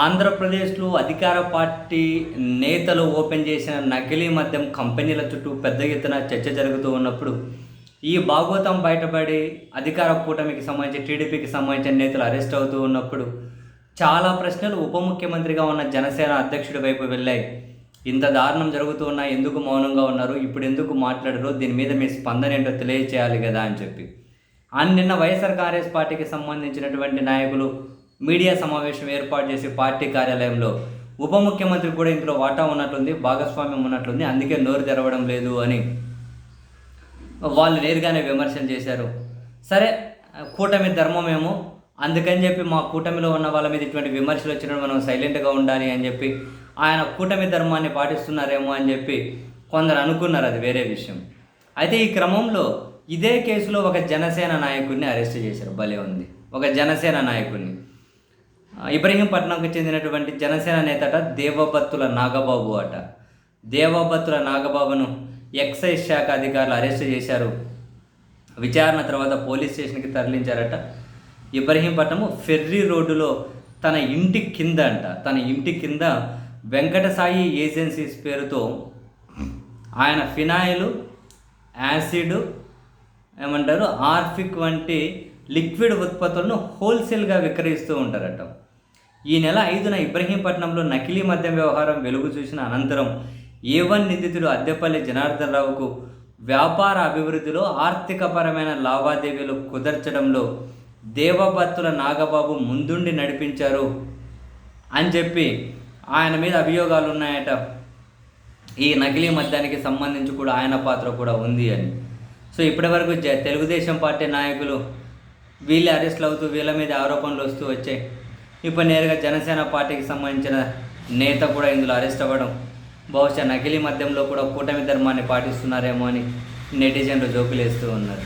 ఆంధ్రప్రదేశ్లో అధికార పార్టీ నేతలు ఓపెన్ చేసిన నకిలీ మద్యం కంపెనీల చుట్టూ పెద్ద ఎత్తున చర్చ జరుగుతూ ఉన్నప్పుడు ఈ భాగవతం బయటపడి అధికార కూటమికి సంబంధించి టీడీపీకి సంబంధించిన నేతలు అరెస్ట్ అవుతూ ఉన్నప్పుడు చాలా ప్రశ్నలు ఉప ముఖ్యమంత్రిగా ఉన్న జనసేన అధ్యక్షుడి వైపు వెళ్ళాయి. ఇంత దారుణం జరుగుతూ ఉన్నా ఎందుకు మౌనంగా ఉన్నారు? ఇప్పుడు ఎందుకు మాట్లాడరు? దీని మీద మీ స్పందన ఏంటో తెలియచేయాలి కదా అని చెప్పి. అండ్ నిన్న వైఎస్ఆర్ కాంగ్రెస్ పార్టీకి సంబంధించినటువంటి నాయకులు మీడియా సమావేశం ఏర్పాటు చేసి పార్టీ కార్యాలయంలో ఉప ముఖ్యమంత్రి కూడా ఇందులో వాటా ఉన్నట్లుంది భాగస్వామ్యం ఉన్నట్లుంది అందుకే నోరు తెరవడం లేదు అని వాళ్ళు నేరుగానే విమర్శలు చేశారు. సరే కూటమి ధర్మమేమో అందుకని చెప్పి మా కూటమిలో ఉన్న వాళ్ళ మీద ఇటువంటి విమర్శలు వచ్చినప్పుడు మనం సైలెంట్గా ఉండాలి అని చెప్పి ఆయన కూటమి ధర్మాన్ని పాటిస్తున్నారేమో అని చెప్పి కొందరు అనుకున్నారు అది వేరే విషయం. అయితే ఈ క్రమంలో ఇదే కేసులో ఒక జనసేన నాయకుడిని అరెస్ట్ చేశారు భలే ఉంది. ఒక జనసేన నాయకుడిని. ఇబ్రహీంపట్నంకు చెందినటువంటి జనసేన నేతట దేవబత్తుల నాగబాబు అట. దేవబత్తుల నాగబాబును ఎక్సైజ్ శాఖ అధికారులు అరెస్ట్ చేశారు. విచారణ తర్వాత పోలీస్ స్టేషన్కి తరలించారట. ఇబ్రహీంపట్నము ఫెర్రీ రోడ్డులో తన ఇంటి కింద అంట. తన ఇంటి కింద వెంకటసాయి ఏజెన్సీస్ పేరుతో ఆయన ఫినాయిల్ యాసిడ్ ఏమంటారు ఆర్ఫిక్ వంటి లిక్విడ్ ఉత్పత్తులను హోల్సేల్గా విక్రయిస్తూ ఉంటారట. ఈ నెల ఐదున ఇబ్రహీంపట్నంలో నకిలీ మద్యం వ్యవహారం వెలుగు చూసిన అనంతరం ఏ వన్ నిందితుడు అద్దెపల్లి జనార్దన్ రావుకు వ్యాపార అభివృద్ధిలో ఆర్థికపరమైన లావాదేవీలు కుదర్చడంలో దేవభత్తుల నాగబాబు ముందుండి నడిపించారు అని చెప్పి ఆయన మీద అభియోగాలు ఉన్నాయట ఈ నకిలీ మద్యానికి సంబంధించి కూడా ఆయన పాత్ర కూడా ఉంది అని. సో ఇప్పటివరకు తెలుగుదేశం పార్టీ నాయకులు వీళ్ళే అరెస్ట్లు అవుతూ వీళ్ళ మీద ఆరోపణలు వస్తూ వచ్చాయి. ఇప్పుడు నేరుగా జనసేన పార్టీకి సంబంధించిన నేత కూడా ఇందులో అరెస్ట్ అవ్వడం బహుశా నకిలీ మద్యంలో కూడా కూటమి ధర్మాన్ని పాటిస్తున్నారేమో అని నెటిజన్లు జోకులేస్తూ ఉన్నారు.